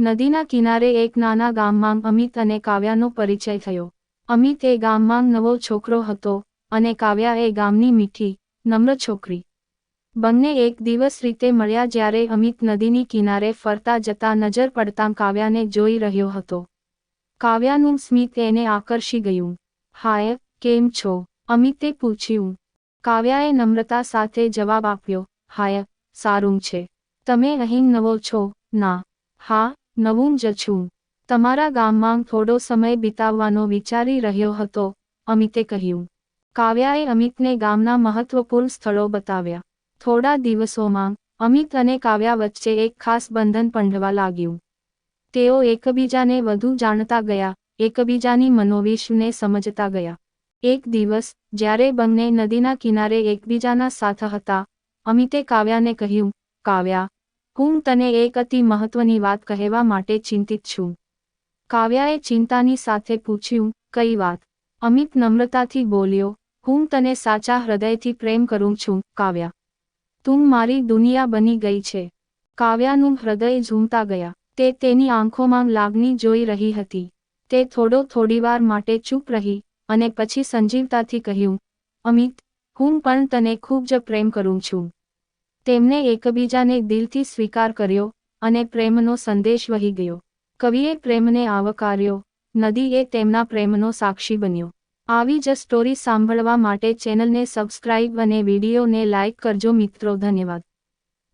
નદીના કિનારે એક નાના ગામમાં અમિત અને કાવ્યાનો પરિચય થયો. અમિત એ ગામમાં નવો છોકરો હતો અને કાવ્યા એ ગામની મીઠી, નમ્ર છોકરી. બંને એક દિવસ રીતે મળ્યા જ્યારે અમિત નદીની કિનારે ફરતા જતા નજર પડતાં કાવ્યાને જોઈ રહ્યો હતો. કાવ્યાનું સ્મિત એને આકર્ષી ગયું. હાય, કેમ છો? અમિતે પૂછ્યું. કાવ્યાએ નમ્રતા સાથે જવાબ આપ્યો. હાય, સારું છે. તમે અહીં નવો છો? ના. હા? નવું જ છું. તમારા ગામમાં થોડો સમય વિતાવવાનો વિચારી રહ્યો હતો, અમિતે કહ્યું. કાવ્યાએ અમિતને ગામના મહત્વપૂર્ણ સ્થળો બતાવ્યા. થોડા દિવસોમાં, અમિત અને કાવ્યા વચ્ચે એક ખાસ બંધન પંડવા લાગ્યું. તેઓ એકબીજાને વધુ જાણતા ગયા, એકબીજાની મનોવિશ્વને સમજતા ગયા. એક દિવસ, જ્યારે બંને નદીના કિનારે એકબીજાના સાથ હતા, અમિતે કાવ્યાને કહ્યું, કાવ્યા હું તને એક અતિ મહત્વની વાત કહેવા માટે ચિંતિત છું. કાવ્યાએ ચિંતાની સાથે પૂછ્યું, કઈ વાત? અમિત નમ્રતાથી બોલ્યો, હું તને સાચા હૃદયથી પ્રેમ કરું છું, કાવ્યા. તું મારી દુનિયા બની ગઈ છે. કાવ્યાનું હૃદય ઝૂમતા ગયા. તે તેની આંખોમાં લાગણી જોઈ રહી હતી. તે થોડો થોડીવાર માટે ચૂપ રહી અને પછી સંજીવતાથી કહ્યું, અમિત, હું પણ તને ખૂબ જ પ્રેમ કરું છું. તેમને એકબીજાને દિલથી સ્વીકાર કર્યો અને પ્રેમનો સંદેશ વહી ગયો. કવિએ પ્રેમને આવકાર્યો. નદીએ તેમના પ્રેમનો સાક્ષી બન્યો. આવી જ સ્ટોરી સાંભળવા માટે ચેનલને સબસ્ક્રાઇબ અને વિડીયોને લાઇક કરજો મિત્રો, ધન્યવાદ.